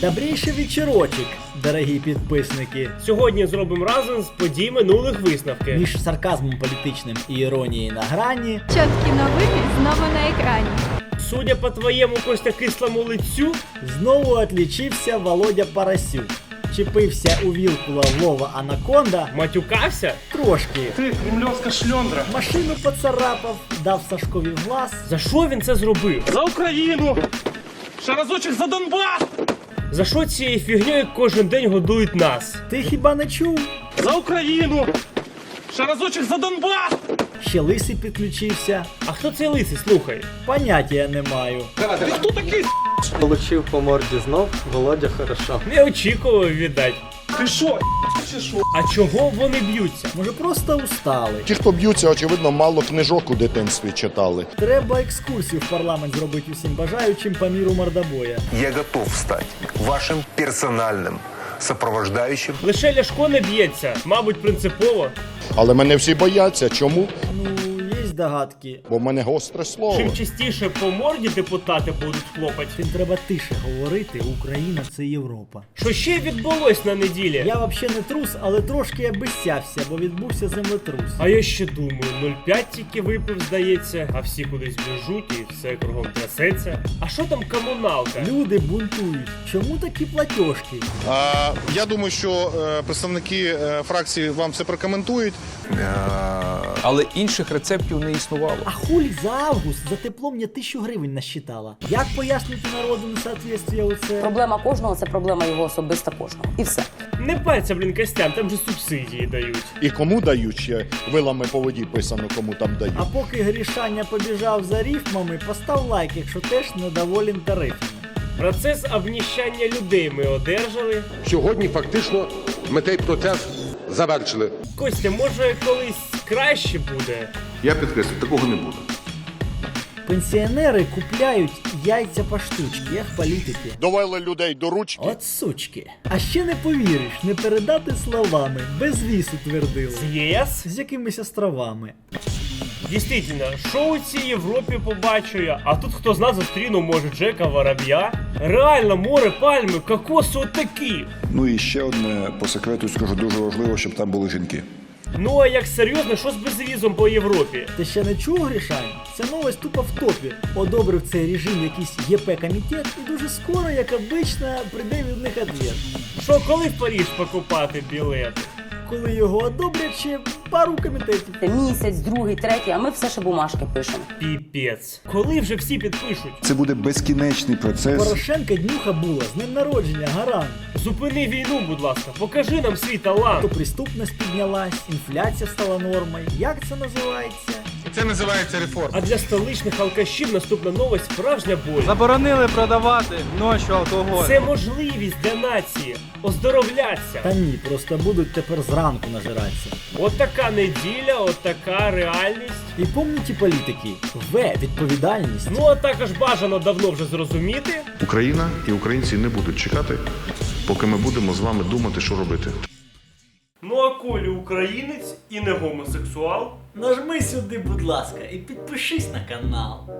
Добрейший вечірочок, дорогі підписники. Сьогодні зробимо разом з подій минулих висновки. Між сарказмом політичним і іронією на грані Чоткі новини знову на екрані. Судя по твоєму Костя кислому лицю, знову отлічився Володя Парасюк. Чепився у вілкула Вова Анаконда матюкався? трошки. Ти кремльовська шльондра. Машину поцарапав, дав Сашкові в глаз. За що він це зробив? За Україну! Ще разочок за Донбас! За що цією фігньою кожен день годують нас? Ти хіба не чув? За Україну! Ще разочок за Донбас! Ще лисий підключився. А хто цей лисий, слухай? Поняття я не маю. Ти хто такий? Получив по морді знов, Володя хорошо. Не очікував віддать. Ти що, чи що? А чого вони б'ються? Може просто устали. Ті, хто б'ються, очевидно, мало книжок у дитинстві читали. Треба екскурсію в парламент зробити усім бажаючим по міру мордобоя. Я готов стать вашим персональным сопровождающим Лише Ляшко не б'ється, мабуть, принципово. Але мене всі бояться. Чому? Ну, здогадки. Бо в мене гостре слово. Чим частіше по морді депутати будуть хлопати. Тим треба тише говорити, Україна це Європа. Що ще відбулось на неділі? Я взагалі не трус, але трошки я безсявся, бо відбувся землетрус. А я ще думаю, 0,5 тільки випив, здається, а всі кудись біжуть і все кругом трясеться. А що там комуналка? Люди бунтують. Чому такі платіжки? А, я думаю, що е, представники е, фракції вам все прокоментують. Але інших рецептів не існувало. А хуль за август за тепло мені тисячу гривень насчитала. Як пояснити народу несоответствие оце? Проблема кожного це проблема його особиста кожного. І все. Не пальця, блін, Костян, там же субсидії дають. І кому дають ще вилами по воді писано, кому там дають. А поки Грішаня побіжав за рифмами, постав лайк, якщо теж недоволен тарифами. Процес обніщання людей ми одержали. Сьогодні фактично ми цей процес завершили. Костя, може колись краще буде? Я підкреслю, такого не буде. Пенсіонери купляють яйця по штучки, як політики. Довели людей до ручки. От сучки. А ще не повіриш, не передати словами, без вісу твердили. З ЄС? З якимись островами. Дійсно, що у цій Європі побачу я, а тут хто зна зустрінув, може, Джека Вороб'я. Реально, море, пальми, кокоси отакі. Ну і ще одне по секрету скажу дуже важливо, щоб там були жінки. Ну а як серйозно, що з безвізом по Європі? Ти ще не чув, Грішань? Ця новость тупо в топі. Одобрив цей режим якийсь ЄП комітет і дуже скоро, як обично, прийде від них ответ. Що, коли в Паріж покупати білети? Коли його одобрять, ще пару комітетів. Це місяць, другий, третій, а ми все ще бумажки пишемо. Піпець. Коли вже всі підпишуть? Це буде безкінечний процес. Порошенка днюха була, з днем народження, гарант. Зупини війну, будь ласка, покажи нам свій талант. То преступність піднялась, інфляція стала нормою. Як це називається? Це називається реформа. А для столичних алкашів наступна новость справжня боль. Заборонили продавати ночі алкоголь. Це можливість для нації оздоровлятися. Та ні, просто будуть тепер зранку нажиратися. От така неділя, от така реальність. І помніті політики, В відповідальність. Ну а також бажано давно вже зрозуміти. Україна і українці не будуть чекати, поки ми будемо з вами думати, що робити. Ну а Колі українець і не гомосексуал. Нажми сюди, будь ласка, і підпишись на канал.